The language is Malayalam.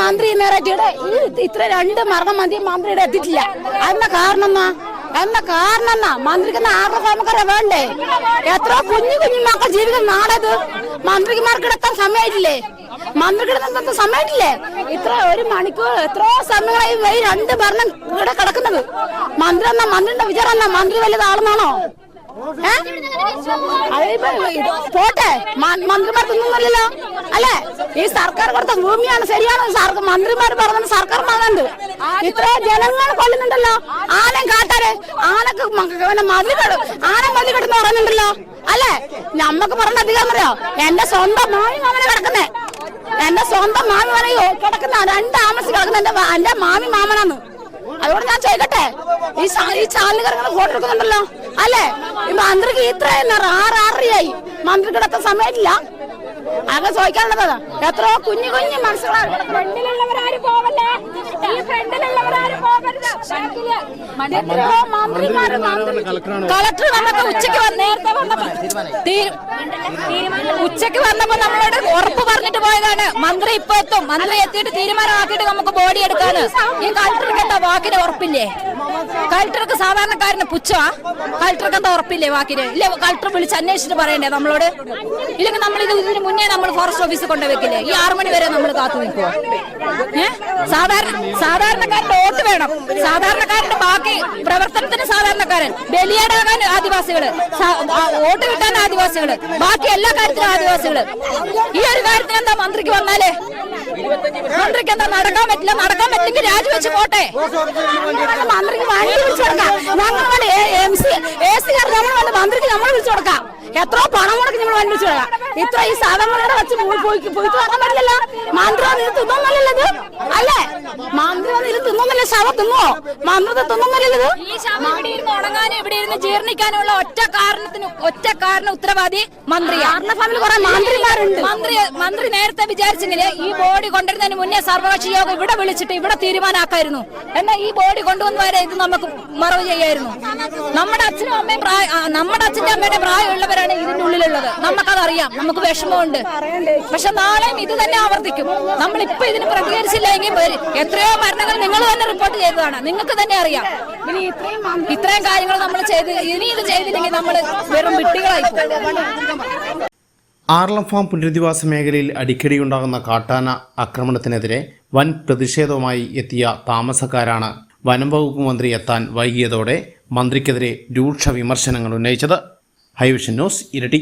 മന്ത്രി നേരറ്റിയുടെ ഈ ഇത്ര രണ്ട് മരണം മന്ത്രി മന്ത്രിയുടെ എത്തിട്ടില്ല അന്ന കാരണം എന്നാ എന്ന കാരണം എന്നാ മന്ത്രിക്ക് ആറ് നമുക്കറിയാം വേണ്ടേ? എത്ര കുഞ്ഞു കുഞ്ഞു മക്കൾ ജീവിക്കുന്ന നാടത്? മന്ത്രിമാർക്ക് കിടത്താൻ സമയമായിട്ടില്ലേ? മന്ത്രി കിടത്താൻ സമയമായിട്ടില്ലേ? ഇത്ര ഒരു മണിക്കൂർ എത്രയോ സമയമായി ഈ രണ്ട് ഭരണം ഇവിടെ കിടക്കുന്നത്. മന്ത്രി എന്നാ മന്ത്രിയുടെ വിചാരം എന്നാ മന്ത്രി വലിയ ആളെന്നാണോ? ഏ? പോട്ടെ. മന്ത്രിമാർക്കൊന്നും മന്ത്രിമാർ തിന്നുന്നില്ലല്ലോ അല്ലേ? ഈ സർക്കാർ കൊടുത്ത ഭൂമിയാണ് ശരിയാണ്? മന്ത്രിമാർ പറഞ്ഞത് സർക്കാർ പറഞ്ഞത് ഇത്ര ജനങ്ങൾ കൊല്ലുന്നുണ്ടല്ലോ. ആനയും കാട്ടാരെ. ആനക്ക് മതി കെടും. ആന മതിൽ കിടന്ന് പറയുന്നുണ്ടല്ലോ. അല്ലേ? നമ്മക്ക് പറഞ്ഞ അധികം അറിയോ? എന്റെ സ്വന്തം മാമി മാമനെ കിടക്കുന്നേ. എന്റെ സ്വന്തം മാമി മാമനെ കിടക്കുന്ന രണ്ട് ആമസി കിടക്കുന്ന എന്റെ എന്റെ മാമി മാമനാന്ന് അതുകൊണ്ട് ഞാൻ ചോദിക്കട്ടെ? ഈ ഈ ചാനലുകാരങ്ങൾ ഫോട്ടോ എടുക്കുന്നുണ്ടല്ലോ. അല്ലേ? ഈ മന്ത്രിക്ക് ഇത്രയും ആറ് ആറരയായി. മന്ത്രി കിടത്ത സമയമില്ല. ആകെ ചോദിക്കാനുള്ളതാ എത്രയോ കുഞ്ഞു കുഞ്ഞു മനസ്സുകളാണ് കളക്ടർ വന്നപ്പോ ഉച്ചയ്ക്ക് നേരത്തെ വന്നപ്പോ ഉച്ചയ്ക്ക് വന്നപ്പോ നമ്മളോട് ഉറപ്പ് പറഞ്ഞിട്ട് പോയതാണ്. മന്ത്രി ഇപ്പൊ എത്തും. മന്ത്രി എത്തിയിട്ട് തീരുമാനമാക്കിയിട്ട് നമുക്ക് ബോഡി എടുക്കാന്ന്. ഈ കളക്ടർക്ക് എന്താ വാക്കിന് ഉറപ്പില്ലേ? കളക്ടർക്ക് സാധാരണക്കാരന് പുച്ഛമാ. കളക്ടർക്ക് എന്താ ഉറപ്പില്ലേ വാക്കിന്? ഇല്ല കളക്ടർ വിളിച്ച് അന്വേഷിച്ചിട്ട് പറയണ്ടേ നമ്മളോട്? ഇല്ലെങ്കിൽ നമ്മൾ ഇത് ഇതിന് മുന്നേ നമ്മൾ ഫോറസ്റ്റ് ഓഫീസിൽ കൊണ്ടുവെക്കില്ലേ ഈ ആറു മണി വരെ നമ്മൾ കാത്തു നിൽക്കുവോ? ഏ? സാധാരണ സാധാരണക്കാരന്റെ വോട്ട് വേണം. സാധാരണക്കാരന്റെ ബാക്കി പ്രവർത്തനത്തിന് സാധാരണക്കാരൻ. ബലിയേടാകാൻ ആദിവാസികൾ. സ- ആ, വോട്ട് കിട്ടാൻ ആദിവാസികൾ. ബാക്കി എല്ലാ കാര്യത്തിലും ആദിവാസികൾ. ഈ ഒരു കാര്യത്തിന് എന്താ മന്ത്രിക്ക് വന്നാലേ? മന്ത്രിക്ക് എന്താ നടക്കാൻ പറ്റില്ല? നടക്കാൻ പറ്റില്ലെങ്കിൽ രാജിവെച്ച് പോട്ടെ. മന്ത്രിക്ക് വണ്ടി വിളിച്ചു കൊടുക്കാം. ഞങ്ങൾ M C A C car നമ്മൾ മന്ത്രിക്ക് നമ്മൾ വിളിച്ചു കൊടുക്കാം. എത്രയോ പണം മുടക്കി നമ്മൾ വന്നിച്ചു വരാം. ഇത്ര ഈ സാധനങ്ങളുടെ വെച്ച് പോയി പോയി പോയിട്ട് വരാൻ പറ്റില്ല മന്ത്രി വന്ന് ഇത് തിന്നൊന്നല്ലല്ലോ ഇത്? അല്ലേ? മന്ത്രി വന്ന് ഇത് തിന്നൊന്നല്ലേ ശവ തിന്നോ? മന്ത്രി ഇത്? തിന്നൊന്നല്ലല്ലോ ഇത് ഇരുന്ന് ജീർണിക്കാനുള്ള ഒറ്റ കാരണത്തിന് ഒറ്റ കാരണ ഉത്തരവാദി മന്ത്രിയാണ്. മന്ത്രിമാരുണ്ട്. മന്ത്രി മന്ത്രി നേരത്തെ വിചാരിച്ചെങ്കിൽ ഈ ബോഡി കൊണ്ടുവരുന്നതിന് മുന്നേ സർവകക്ഷി യോഗം ഇവിടെ വിളിച്ചിട്ട് ഇവിടെ തീരുമാനമാക്കായിരുന്നു എന്നാൽ ഈ ബോഡി കൊണ്ടുവന്നവരെ ഇത് നമുക്ക് മറവ് ചെയ്യായിരുന്നു. നമ്മുടെ അച്ഛനും അമ്മയും പ്രായ നമ്മുടെ അച്ഛന്റെ അമ്മയുടെ പ്രായമുള്ളവരാണ് ഇതിന്റെ ഉള്ളിലുള്ളത് നമുക്കത് അറിയാം നമുക്ക് വിഷമമുണ്ട്. പക്ഷെ നാളെയും ഇത് തന്നെ ആവർത്തിക്കും. നമ്മൾ ഇപ്പൊ ഇതിന് പ്രതികരിച്ചില്ലെങ്കിൽ എങ്കിൽ എത്രയോ മരണങ്ങൾ നിങ്ങൾ തന്നെ റിപ്പോർട്ട് ചെയ്തതാണ്. നിങ്ങൾക്ക് തന്നെ അറിയാം. ഇത്രയും കാര്യങ്ങൾ നമ്മൾ ചെയ്ത്. ഇനി ഇത് നമ്മൾ വെറും ഫാം പുനരധിവാസ മേഖലയിൽ അടിക്കടിയുണ്ടാകുന്ന കാട്ടാന ആക്രമണത്തിനെതിരെ വൻ പ്രതിഷേധവുമായി എത്തിയ താമസക്കാരാണ് വനം വകുപ്പ് മന്ത്രി എത്താൻ വൈകിയതോടെ മന്ത്രിക്കെതിരെ രൂക്ഷ വിമർശനങ്ങൾ ഉന്നയിച്ചത്. ഹൈവിഷൻ ന്യൂസ് ഇരട്ടി.